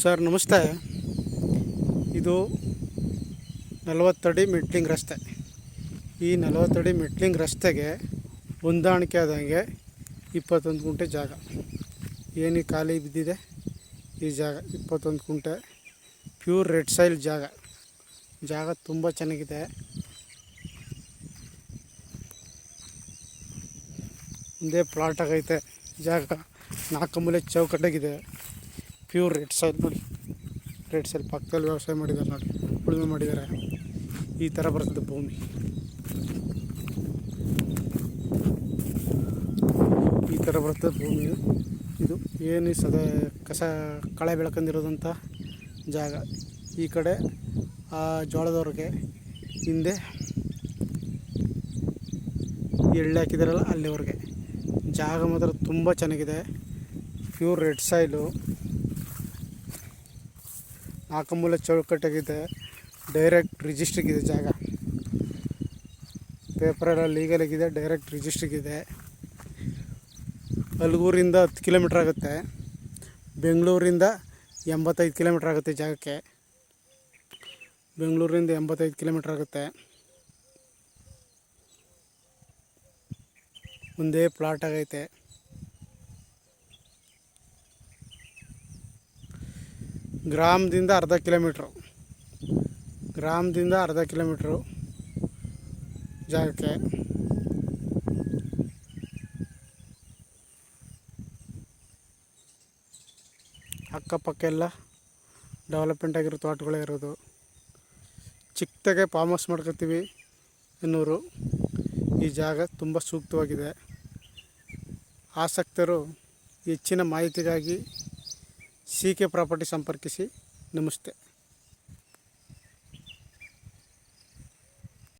Sir, ನಮಸ್ತೆ. ಇದು ನಲವತ್ತಡಿ metalling ರಸ್ತೆ. ಈ ನಲವತ್ತಡಿ ಮೆಟ್ಲಿಂಗ್ ರಸ್ತೆಗೆ ಹೊಂದಾಣಿಕೆ ಆದಂಗೆ ಇಪ್ಪತ್ತೊಂದು ಗುಂಟೆ ಜಾಗ. ಏನು ಖಾಲಿ ಬಿದ್ದಿದೆ? ಈ ಜಾಗ ಇಪ್ಪತ್ತೊಂದು ಗುಂಟೆ. ಪ್ಯೂರ್ ರೆಡ್ ಸೈಲ್ ಜಾಗ. ಜಾಗ ತುಂಬ ಚೆನ್ನಾಗಿದೆ. ಒಂದೇ ಪ್ಲಾಟ್ ಆಗೈತೆ. ಜಾಗ ನಾಲ್ಕು ಮೂಲೆ ಚೌಕಟ್ಟಾಗಿದೆ. ಪ್ಯೂರ್ ರೆಡ್ ಸೈಲ್ ನೋಡಿ. ರೆಡ್ ಸೈಲ್ ಪಕ್ಕದಲ್ಲಿ ವ್ಯವಸಾಯ ಮಾಡಿದ್ದಾರೆ ನೋಡಿ. ಉಳುಮೆ ಮಾಡಿದ್ದಾರೆ ಈ ಥರ ಬರ್ತದೆ ಭೂಮಿ. ಈ ಥರ ಬರ್ತದೆ ಭೂಮಿ. ಇದು ಏನು ಸದ ಕಸ ಕಳೆ ಬೆಳ್ಕೊಂಡಿರೋದಂಥ ಜಾಗ. ಈ ಕಡೆ ಆ ಜೋಳದವ್ರಿಗೆ ಹಿಂದೆ ಎಳ್ಳೆ ಹಾಕಿದಾರಲ್ಲ ಅಲ್ಲಿವರೆಗೆ. ಜಾಗ ಮಾತ್ರ ತುಂಬ ಚೆನ್ನಾಗಿದೆ. Pure red soil. ನಾಲ್ಕು ಕಂಬಲ ಚೌಕಟ್ಟಾಗಿದೆ. ಡೈರೆಕ್ಟ್ ರಿಜಿಸ್ಟ್ರಿಗಿದೆ ಜಾಗ. ಪೇಪರೆಲ್ಲ ಲೀಗಲ್ ಆಗಿದೆ ಡೈರೆಕ್ಟ್ ರಿಜಿಸ್ಟ್ರಿಗಿದೆ. ಅಲ್ಗೂರಿಂದ ಹತ್ತು ಕಿಲೋಮೀಟ್ರ್ ಆಗುತ್ತೆ. ಬೆಂಗಳೂರಿಂದ ಎಂಬತ್ತೈದು ಕಿಲೋಮೀಟ್ರ್ ಆಗುತ್ತೆ ಜಾಗಕ್ಕೆ. ಬೆಂಗಳೂರಿಂದ ಎಂಬತ್ತೈದು ಕಿಲೋಮೀಟ್ರ್ ಆಗುತ್ತೆ. ಒಂದೇ ಪ್ಲಾಟ್ ಆಗೈತೆ. ಗ್ರಾಮದಿಂದ ಅರ್ಧ ಕಿಲೋಮೀಟ್ರು. ಗ್ರಾಮದಿಂದ ಅರ್ಧ ಕಿಲೋಮೀಟ್ರು ಜಾಗಕ್ಕೆ. ಅಕ್ಕಪಕ್ಕ ಎಲ್ಲ ಡೆವಲಪ್ಮೆಂಟ್ ಆಗಿರೋ ತೋಟಗಳೇ ಇರೋದು. ಚಿಕ್ಕದಾಗೆ ಫಾರ್ಮ್ ಹೌಸ್ ಮಾಡ್ಕೊತೀವಿ ಎನ್ನೂರು. ಈ ಜಾಗ ತುಂಬ ಸೂಕ್ತವಾಗಿದೆ. ಆಸಕ್ತರು ಹೆಚ್ಚಿನ ಮಾಹಿತಿಗಾಗಿ ಸಿ ಕೆ ಪ್ರಾಪರ್ಟಿ ಸಂಪರ್ಕಿಸಿ ನಮಸ್ತೆ.